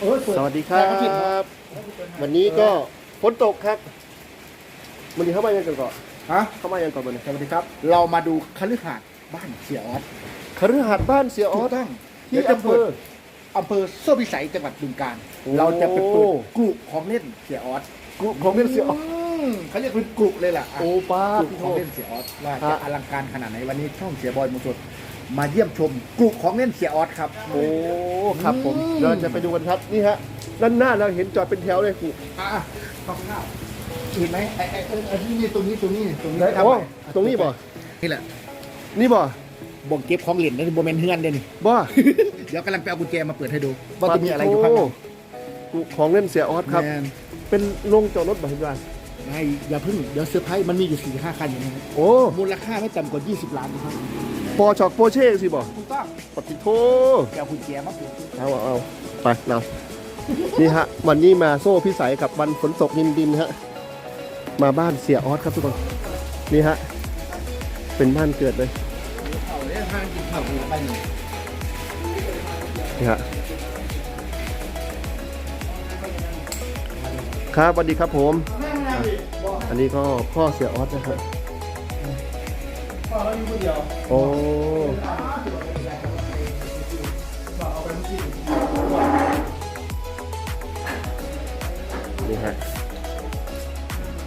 เออเปิสวัสดีครับวันนี้ก็ฝนตกครับวันนี้เข้ามายังกันก่อนฮะเข้ามายังก่อนวันนี้สวัสดีครับ เรามาดูคฤหาสน์บ้านเสียออสคฤหาสน์บ้านเสียอถูอกสต้องที่เดี๋ยวจะอำเภเปิอดอำเภอโซ่พิสัยจังหวัดบึงกาฬโอ้ เราจะไปเปิดกลุ่ของเล่นเสียออสกลุ่มของเล่นเสียออสมเขาเรียกเป็นกลุ่เลยล่ะอะโอ้ป้ากลุ่พี่ขโทองษ เล่นเสียออสว่าฮะจะอลังการขนาดไหนวันนี้ช่องเสียบอยมุสด มาเยี่ยมชมกลุ่ของเล่นเสียออสครับ โอ้ ครับผม อืม เราจะไปดูกันครับ นี่ฮะ ด้านหน้าเราเห็นจอดเป็นแถวเลยครู อะคร่าวๆเห็นไหมไอ้ไอ้ไอ้ไอ้ที่นี่ตรงนี้ตรงนี้ตรงนี้ไหนอ๋อตรงนี้บ่ นี่แหละนี่บ่ บ่งเก็บของเหรียญนี่โบแมนเฮือนเด้นี่บ่เดี๋ยวกำลังไปเอากุญแจมาเปิดให้ดูว่าจะมีอะไรอยู่ข้างในกลุ่มของเล่นเสียออสครับ แมนเป็นโรงจอดรถบ่เห็นว่าไม่อย่าเพิ่งเดี๋ยวเซอร์ไพรส์มันมีอยู่สี่ห้าคันอยู่นะโอ้ มูลค่าไม่ต่ำกว่า 20 ล้านนะครับ ปอชอกโปเช่สิบ่ถูกต้องปฏิโทไปเอากุญแจมาเปิดเอาเอาเอาไปเรานี่ฮะ วันนี้มาโซ่พิสัยกับวันฝนตกดินดินฮะ มาบ้านเสียออสครับทุกคน นี่ฮะ เป็นบ้านเกิดเลยเข่าเนี่ยทางกินเข่าอยู่ไปหนึ่งนี่ฮะครับสวัสดีครับผม อันนี้ก็พ่อเสียออสนะครับ พ่อเราอยู่คนเดียวโอ้นี่ฮะ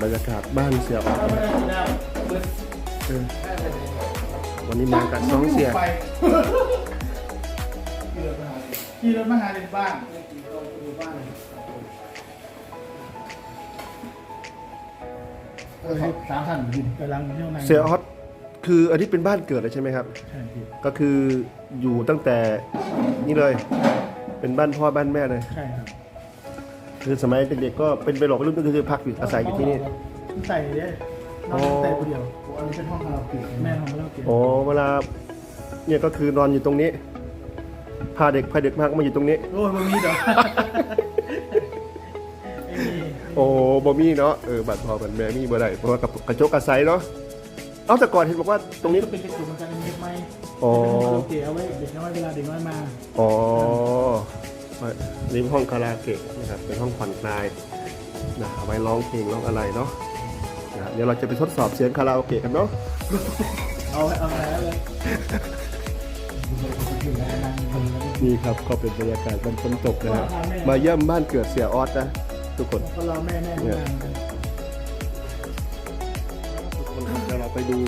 บรรยากาศบ้านเสียออสนะเออวันนี้มากับสองเสียไปขี่รถมาหาเด็กบ้านสามท่านกำลังเที่ยวในเสียออส คืออันนี้เป็นบ้านเกิดเลยใช่ไหมครับ ใช่พี่ก็คืออยู่ตั้งแต่นี่เลย เป็นบ้านพ่อบ้านแม่เลย ใช่ครับคือสมัยเด็กๆก็เป็นไปหลอกรุ่นก็คือพักอยู่อาศัยอยู่ที่นี่ ใส่เลยนอนแต่คนเดียวอันนี้เป็นห้องคาราโอเกะแม่ห้องคาราโอเกะโอ้เวลาเนี่ยก็คือนอนอยู่ตรงนี้ พาเด็กพาเด็กมากมาอยู่ตรงนี้ โอ้ยมันมีเด้อไม่มีโอ้บ่มีเนาะเออบัตรพอบัตรแม่มีบ่ได้เพราะว่ากับกระจกอาศัยเนาะ เอาแต่ก่อนเห็นบอกว่าตรงนี้ ก็เป็นกระจกเหมือนกันเป็นเด็กไม้อ๋อเป็นห้องคาราโอเกะเอาไว้เด็กน้อยเวลาเด็กน้อยมาอ๋อนี่ห้องคาราโอเกะนะครับเป็นห้องผ่อนคลายนะเอาไว้ร้องเพลงร้องอะไรเนาะนะเดี๋ยวเราจะไปทดสอบเสียงคาราโอเกะกันเนาะเอาไว้เอาไว้เลยนี่ครับก็เป็นบรรยากาศวันฝนตกนะฮะมาเยี่ยมบ้านเกิดเสียออสนะทุกคนก็รอแม่แม่งานกั ไปดู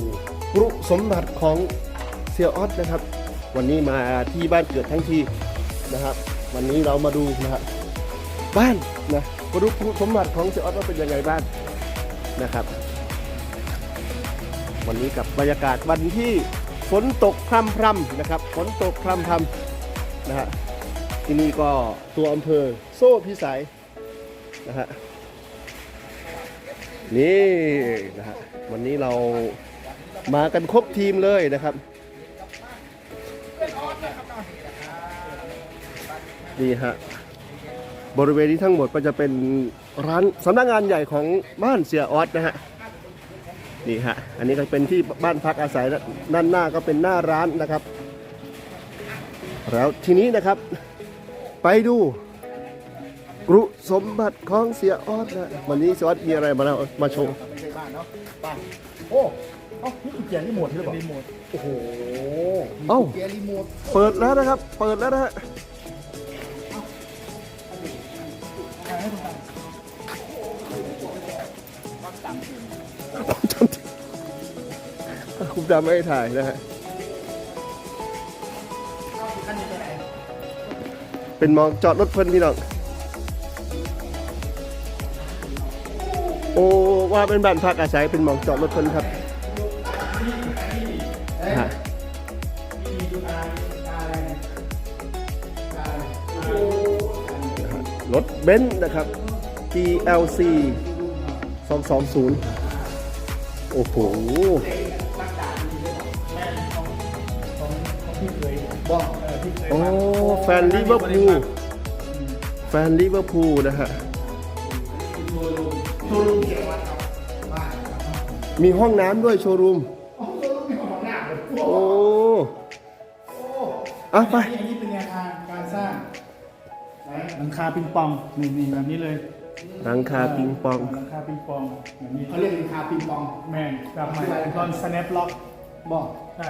กรุสมบัติของเสียออสนะครับ วันนี้มาที่บ้านเกิดทั้งทีนะครับ วันนี้เรามาดูนะครับบ้านนะมาดูกรุสมบัติของเสียออสว่าเป็นยังไงบ้างนะครับ วันนี้กับบรรยากาศวันที่ฝนตกพรำพรำๆนะครับ ฝนตกพรำพรำๆนะฮะที่นี่ก็ตัวอำเภอโซ่พิสัยนะฮะนี่นะฮะ วันนี้เรามากันครบทีมเลยนะครับนี่ฮะบริเวณนี้ทั้งหมดก็จะเป็นร้านสำนักงานใหญ่ของบ้านเสียออสนะฮะนี่ฮะอันนี้ก็เป็นที่บ้านพักอาศัยนะด้านหน้าก็เป็นหน้าร้านนะครับ แล้วทีนี้นะครับ ไปดูกรุสมบัติของเสียออสนะวันนี้เสียออสมีอะไรมาแล้วมาโชว์ไม่ใช่บ้านเนาะบ้านโอ้เอ้านี่กุญแจรีโมทหรือเปล่ารีโมทโอ้โหเอ้ากุญแจรีโมทเปิดแล้วนะครับ เปิดแล้วนะฮะคุณดำไม่ให้ถ่ายนะฮะเป็นมองจอดรถเพิ่นพี่น้อง โอ้ว่าเป็นบ้านพักอาศัยเป็นหมองจอดรถเพิ่นครับฮะรถเบนซ์นะครับ GLC 220 โอ้โหบอกเออที่เคยโอ้แฟนลิเวอร์พูลแฟนลิเวอร์พูลนะฮะ มีห้องน้ำด้วยโชว์รูม โอ้โหมีของหน้าเลยโอ้อะไป อันนี้เป็นแนวทางการสร้างนะหลังคาปิงปองนี่นี่แบบนี้เลยหลังคาปิงปอง หลังคาปิงปองแบบนี้เขาเรียกราคาปิงปอง แมนแบบใหม่ตอน snap lock บอกใช่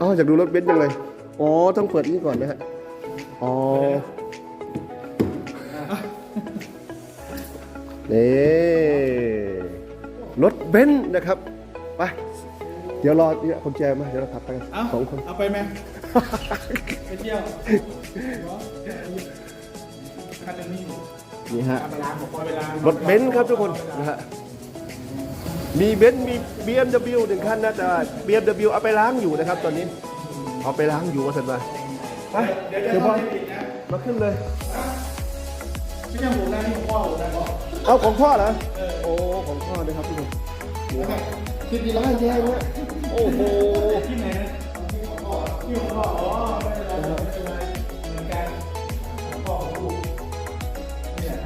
อ๋ออยากดูรถเบนซ์ยังไงอ๋อ ต้องเปิดนี่ก่อนนะฮะ อ๋อนี่ รถเบนซ์นะครับ ไป เดี๋ยวรอเนี่ยคนแจมา เดี๋ยวเราขับไปกันเอ้าสองคน เอาไปไหม ไปเที่ยวคันหนึงนี่นี่ฮะ เอาไปล้างบอกว่าไปล้างรถเบนซ์ครับทุกคนนะฮะ มีเบนซ์มี BMW หนึ่งคันนะแต่ BMW เอาไปล้างอยู่นะครับ ตอนนี้ เอาไปล้างอยู่ว่าสันว่าไป เดี๋ยวบอยมาขึ้นเลย ไม่ใช่ผมนะนี่ของพ่อผมนะบอกเอาของพ่อเหรอโอ้ขอ งพ่อนะครับทุกคนคิดดีแล้วได้แย่เนี่ยโอ้โหที่ไหนนะที่ของพ่อที่ของพ่ออ๋อไม่เป็นไรไม่เป็นไรเหมือนกันของพ่อของลูก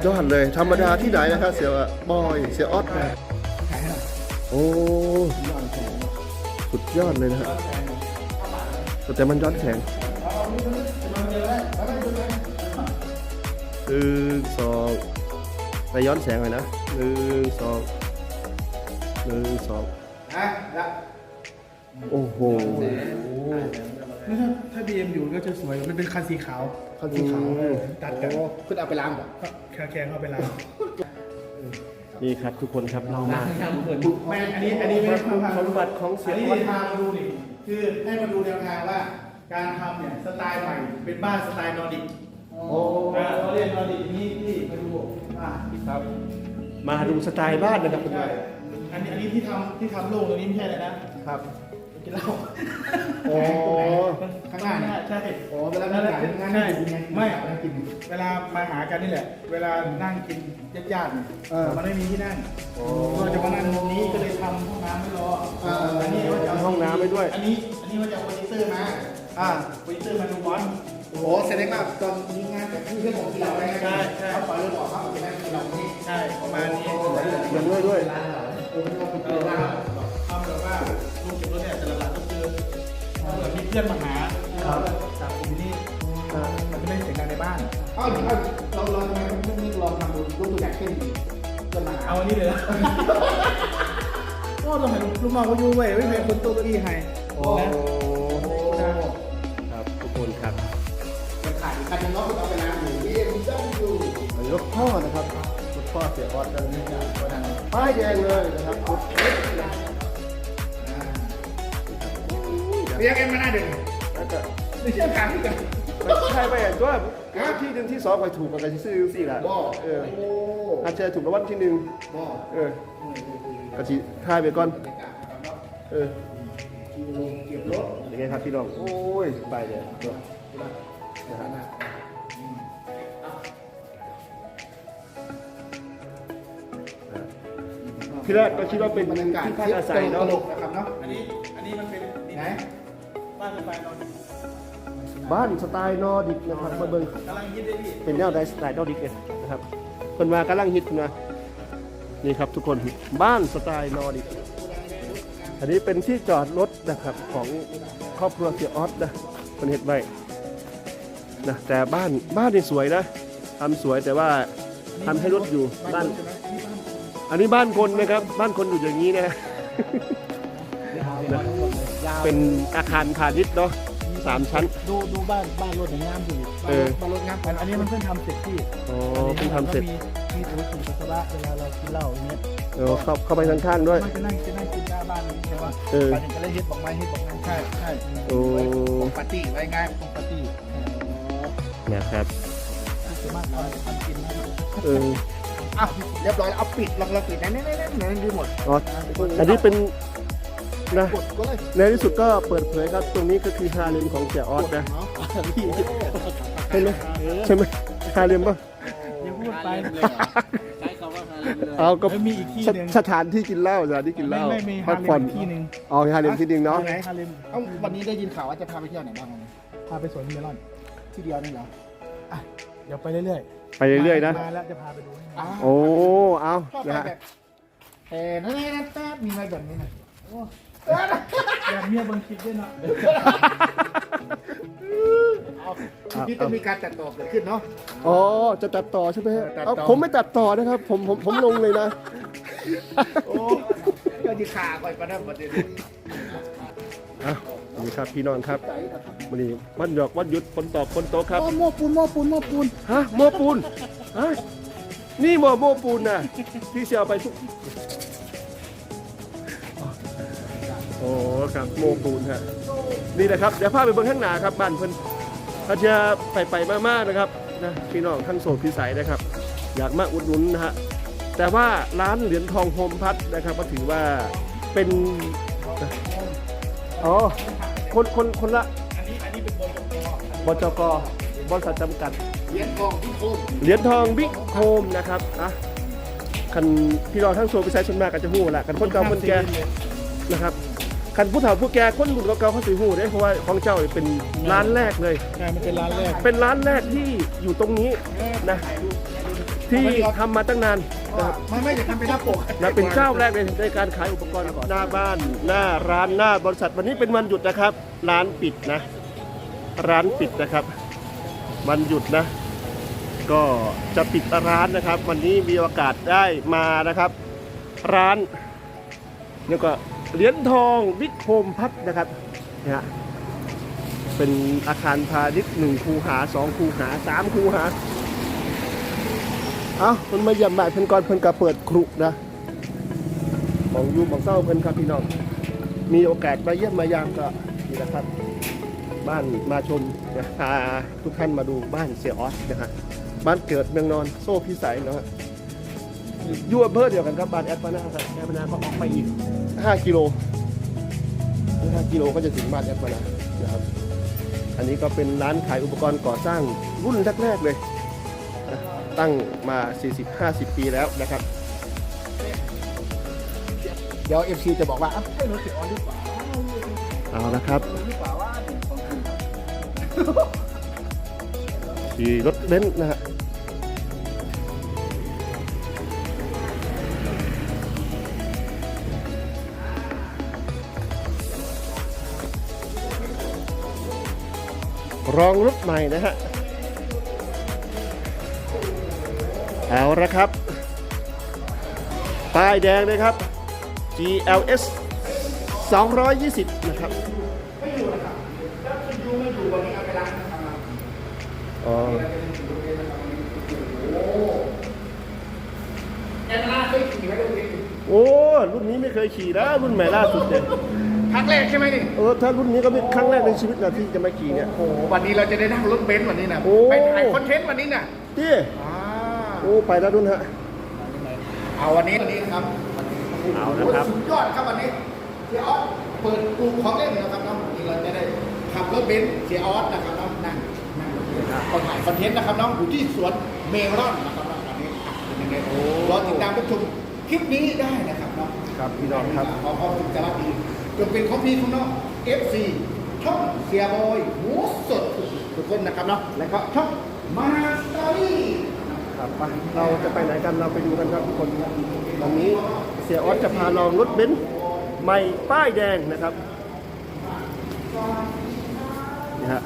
ยอดเลยธรรมดาที่ไหนนะครับเสียบอยเสียออสนะโอ้สุดยอดเลยนะฮะแต่มันย้อนแสงหนึ่งสองไปย้อนแสงหน่อยนะหนึ่งสอง หนึ่งสองอะแล้วโอ้โหนี่ถ้าถ้า BM อยู่ก็จะสวย มันเป็นคันสีขาวคันสีขาวอืมตัดกันโอ้คุณเอาไปล้างบอกแค่แค่เข้าไปล้างนี่ครับทุกคนครับเรามาไม่อันนี้อันนี้ไม่ได้ทำสมบัติของเสีอัยนนี้ออสพามาดูนี่คือให้มาดูแนวทางว่า การทำเนี่ยสไตล์ใหม่เป็นบ้านสไตล์นอร์ดิกโอ้อ่าเขาเรียกนอร์ดิกนี่ที่มาดูอ่าครับมาดูสไตล์บ้านนะครับคุณใช่ยาย อันนี้อันนี้ที่ทำที่ทำโล่งตรงนี้ไม่ใช่เลยนะครับ กินเหล้าโอ้ ข้างหน้าเนี่ยใช่โอ้เวลานั่งกินงานนั่งกินไงไม่ นั่งกิน เวลามาหากันนี่แหละ เวลานั่งกินญาติๆเนี่ยเออ มันไม่มีที่นั่งก็จะมานั่งตรงนี้ก็เลยทำห้องน้ำไม่รอเอออันนี้ว่าจะเอาห้องน้ำไว้ด้วย อันนี้อันนี้ว่าจะเอาโปรดิวเซอร์มาอ่าโปรดิวเซอร์มาดูบอลโอ้โหแสดงว่าตอนนี้งานแต่ที่เรื่องของที่เราได้ใช่ใช่เขาปล่อยเรื่องออกเขาจะได้ที่เรานี่ใช่ประมาณนี้ ยังด้วยด้วยเออเรา ไปเอเจออร้าทำแบบว่าลูกเก็บรถเนี่ยแต่หลักๆก็คือถ้าเกิดมีเพื่อนมาหาจากกลุ่มนี้มันจะไม่เสียงดังในบ้าน เอ้าเอาเราเราทำไมไม่ไม่ลองทำดูยกตัวอย่างเช่นเพื่อนมาหาเอาอันนี้เลยนะก็ต้องให้ลูกน้องเขาอยู่เว้ยไม่เป็นคนต๊ะเก้าอี้ให้โอ้นะครับทุกคนครับมันขายคันนึงเนาะคุณเอาไปล้างอยู่นี่มันต้องอยู่รถพ่อนะครับรถพ่อเสียออสกันนี่ครับ ป้ายแดงเลยนะครับรถเล็กนะเรียกกันมาหน้าเดิมแล้วก็ไม่เชื่อถามที่กันไม่ใช่ไปอะก็ที่หนึ่งที่สองไปถูกกันจะซื้อสี่ละบ่เออโอ้อาจจะถูกรางวัลที่หนึ่งบ่เออกระชิท่ายไปก่อน เออเก็บรถยังไงครับพี่น้อง โอ้ย ไปเลยนะฮะ ที่แรกก็คิดว่าเป็นบรรยากาศที่พักอาศัยเนาะตลกนะครับเนาะอันนี้อันนี้มันเป็นดินไหนบ้านสไตล์นอนบ้านสไตล์นอร์ดิกนะครับมาเบิ่งกำลังยิดเลยพี่เป็นแนวไดสไตล์นอร์ดิกเลยนะครับเพิ่นมากำลังฮิตเพิ่นมานี่ครับทุกคนบ้านสไตล์นอร์ดิกอันนี้เป็นที่จอดรถนะครับของครอบครัวเสียออสนะเป็นเห็ดไว้นะแต่บ้านบ้านนี่สวยนะทำสวยแต่ว่าทำให้รถอยู่บ้าน อันนี้บ้านคนนะครับ บ้านคนอยู่อย่างนี้นะนะเป็นอาคารพาณิชย์เนาะสามชั้น ดูดูบ้านบ้านรถอย่างงามอยู่เออ บ้านรถงามอันอันนี้มันเพิ่งทำเสร็จพี่อ๋อเพิ่งทำเสร็จ มีมีธุรกิจปัสสาวะเวลาเรากินเหล้าอย่างเงี้ยเออเข้าเข้าไปข้างๆด้วย มันจะนั่งจะนั่งกินหน้าบ้านใช่ปะเออ บ้านหนึ่งก็เลยเฮ็ดบอกไม้เฮ็ดบอกไม้ใช่ใช่โอ้ปาร์ตี้ไว้ง่ายปกตินะครับส่วนมากเอาทำกินนะเออ อะเรียบร้อยแล้วเอาปิดลองเราปิดนะนี่นี่นี่นี่ดูหมดอ๋อ อันนี้เป็นนะกดก็เลยในที่สุดก็เปิดเผยครับ ตรงนี้ก็คือฮาเลมของเสียออสนะเนาะใช่ไหมใช่ไหมฮาเลมป่ะอย่าพูดไปใช้คำว่าฮาเลมเลยเอาก็แล้วมีอีกที่สหนึ่งสถานที่กินเหล้าสถานที่กินเหไม่ล้าไม่มีพัฮากเลผ่อนมที่หนึ่งอ๋อฮาเลมที่ดิงเนาะไหนฮาเลมเอ้าวันนี้ได้ยินข่าวว่าจะพาไปเที่ยวไหนบ้างวันนี้พาไปสวนเมลอนที่เดียวนี่เหรออะ เดี๋ยวไปเรื่อยไปเรื่อยๆนะ มาแล้วจะพาไปดูให้อ้าวโอ้ เอาชอบนะไปฮะแบบเออนั่นนั่นแป๊บมีอะไรแบบนี้นะโอ้แบบเมียเบางคลิปด้วยเนาะทีนี้ต้องมีการตัดต่อเกิดขึ้นเนาะ อ๋อ จะตัดต่อใช่ไหมฮะเออตัดต่อ เอ้าผมไม่ตัดต่อนะครับ ผม ผม ผมลงเลยนะ โอ้ก็ดีขาก่อนประดับประเด็นอะ นี่ครับพี่น้องครับวันนี้วันหยอกวันหยุดคนตอบคนโตครับ โอ้โม่ปูนโม่ปูนโม่ปูนฮะโมปูนฮะนี่โมโมปูนนะพี่เสียเอาไปทุกโอ้ครับโมปูนฮะนี่นะครับเดี๋ยวพาไปเบิ่งข้างหน้าครับบ้านเพิ่นถ้าจะไปไปๆมาๆนะครับนะพี่น้องทั้งโสดพิสัยนะครับ อยากมาอุดหนุนนะฮะแต่ว่าร้านเหรียญทองโฮมพัดนะครับก็ถือว่าเป็นอ๋อ คนคนคนละอันนี้อันนี้เป็นบนตรงบจกบริษัทจำกัด เหรียญทองที่โคมเหรียญทองบิ๊กโฮมนะครับอะคันพี่น้องทั้งโซไปใช้ชนมากกันจะหู้แหละคันคนเก่าคนแก่นะครับคันผู้เฒ่าผู้แก่คนรุ่นเก่าๆเขาสิหู้ได้เพราะว่าของเจ้าเนี่ยเป็นร้านแรกเลย ใช่มันเป็นร้านแรกเป็นร้านแรกที่อยู่ตรงนี้นะ ที่ทำมาตั้งนานนะครับไม่ไม่จะทำเป็นหน้าปกนะเป็นเจ้าแรกในในการขายอุปกรณ์หน้าบ้าน หน้าร้านหน้าบริษัทวันนี้เป็นวันหยุดนะครับ ร้านปิดนะ ร้านปิดนะครับ วันหยุดนะ ก็จะปิดร้านนะครับ วันนี้มีโอกาสได้มานะครับ ร้านแล้วก็เหรียญทองบิ๊กโฮมพัดนะครับนะฮะเป็นอาคารพาณิชย์หนึ่งคูหาสองคูหาสามคูหา เอ้ามันมาเยี่ยมบ้านเพิ่นก่อนเพิ่นก็เปิดครุนะมองอยู่มองเศร้าเพิ่นครับพี่น้อง มีโอกาสมาเยี่ยมมายามก็นี่นะครับ บ้านมาชมนะพาทุกท่านมาดูบ้านเสียออสนะฮะบ้านเกิดเมืองนอนโซ่พิสัยนะฮะอยู่อำเภอเดียวกันครับบ้านแอดปานาครับแอดปานาก็ออกไปอีก 5 กิโล5กิโลก็จะถึงบ้านแอดปานานะครับ อันนี้ก็เป็นร้านขายอุปกรณ์ก่อสร้างรุ่นแรกๆเลย ตั้งมา 40-50 ปีแล้วนะครับ เดี๋ยวเอฟซีจะบอกว่าอ้าวใช่รถเสียออนหรือเปล่าเอาละครับหรือเปล่าว่าขี่รถเบนซ์นะฮะรองรถใหม่นะฮะ เอาละครับ ป้ายแดงเลยครับ GLS 220 นะครับอ๋อแอนนาเคยขี่ไหมรถเบนซ์โอ้ รุ่นนี้ไม่เคยขี่นะรุ่นใหม่ล่าสุดเนี่ยครั้งแรกใช่ไหมนี่ เออ ถ้ารุ่นนี้ก็เป็นครั้งแรกในชีวิตนะที่จะมาขี่เนี่ย โอ้โหวันนี้เราจะได้นั่งรถเบนซ์วันนี้นะ โอ้ ไปถ่ายคอนเทนต์วันนี้น่ะที่อ่า โอ้ไปแล้วรุ่นฮะเอาวันนี้วันนี้ครับเอานะครับโโหสุดยอดครับวันนี้เสียออสเปิดกลุ่มของเล่นนะครับน้องวันนี้เราจะได้ขับรถเบนซ์เสียออสนะครับน้องนั่งนั่งรถเบนซ์ก็ถ่ายคอนเทนต์นะครับน้องอยู่ที่สวนเมลอนนะครับน้องวันนี้อะเป็นยังไงรอติดตามรับชมคลิปนี้ได้นะครับน้องครับพี่น้องครับขอขอบคุณจารับดีจงเป็นของพี่ของน้อง FC ช่องเสียบอยหมูสดทุกคนนะครับเนาะแล้วก็ช่องมาสตอรี่ ครับไปเราจะไปไหนกันเราไปดูกันครับทุกคนวันนี้เสียออสจะพาลองรถเบนซ์ใหม่ป้ายแดงนะครับนี่ฮะ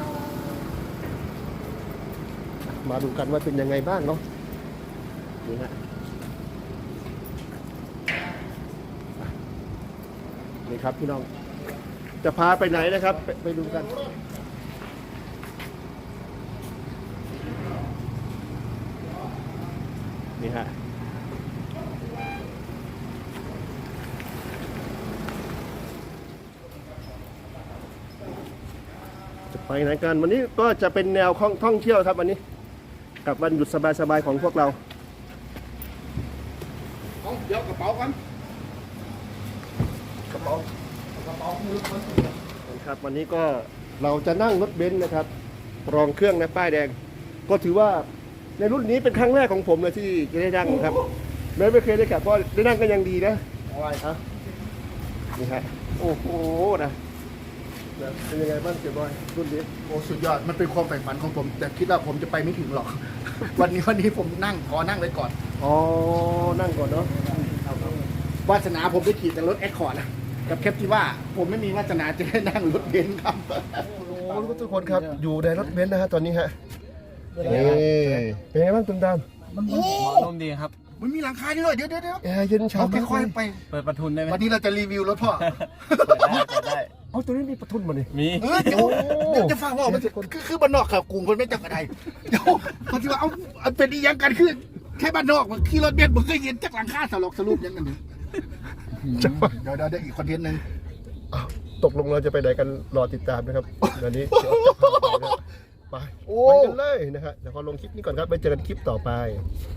มาดูกันว่าเป็นยังไงบ้างเนาะนี่ฮะนี่ครับพี่น้องจะพาไปไหนนะครับไปไปดูกัน นี่ฮะจะไปไหนกันวันนี้ก็จะเป็นแนวท่องท่องเที่ยวครับวันนี้ กับวันหยุดสบายๆของพวกเราเอาเดี๋ยวกระเป๋ากันกระเป๋ากระเป๋ามือคนครับวันนี้ก็เราจะนั่งรถเบนซ์นะครับ รองเครื่องนะป้ายแดง ก็ถือว่า ในรุ่นนี้เป็นครั้งแรกของผมเลยที่จะได้นั่งครับ แม้ไม่เคยได้ขับก็ได้นั่งก็ยังดีนะอะไรครับนี่ฮะโอ้โหนะนะเป็นยังไงบ้างเสียบอยรุ่นนี้โอ้สุดยอดมันเป็นความใฝ่ฝันของผม แต่คิดว่าผมจะไปไม่ถึงหรอก วันนี้วันนี้ผมนั่งขอนั่งเลยก่อนอ๋อนั่งก่อนเนาะวาสนาผมได้ขี่แต่รถแอคคอร์ดนะกับแคปที่ว่าผมไม่มีวาสนาจะได้นั่งรถเบนซ์ครับโอ้คนทุกคนครับอยู่ในรถเบนซ์นะฮะตอนนี้ฮะ นี่เป็นไงบ้างตุ้มตามโอ้ลมณ์ดีครับ มันมีหลังคาด้วยเดี๋ยวเดี๋ยวเดี๋ยวแอร์เย็นเอาฉ่ำค่อยๆไป เปิดประทุนได้ไหมวันนี้เราจะรีวิวรถพ่อเปิดได้เปิดได้เอาตัวนี้มีประทุนมาดิมีเออเดี๋ยวเดี๋ยวจะฟังว่ามันคือคือบ้านนอกขับกรุงคนไม่จับกระไดเดี๋ยวเขาที่ว่าเอาเอาเป็นอีหยังกันคือแค่บ้านนอกมันขี่รถเบนซ์มันเคยเห็นจากหลังคาสลอกสรุปยังกันเนี่ยเดี๋ยวเดี๋ยวเดี๋ยวอีกคอนเทนต์หนึ่งอ้าวตกลงเราจะไปไหนกันรอติดตามนะครับวันนี้เดี๋ยวจะพา ไปนะไปไปกันเลยนะฮะเดี๋ยวขอลงคลิปนี้ก่อนครับไปเจอกันคลิปต่อไปค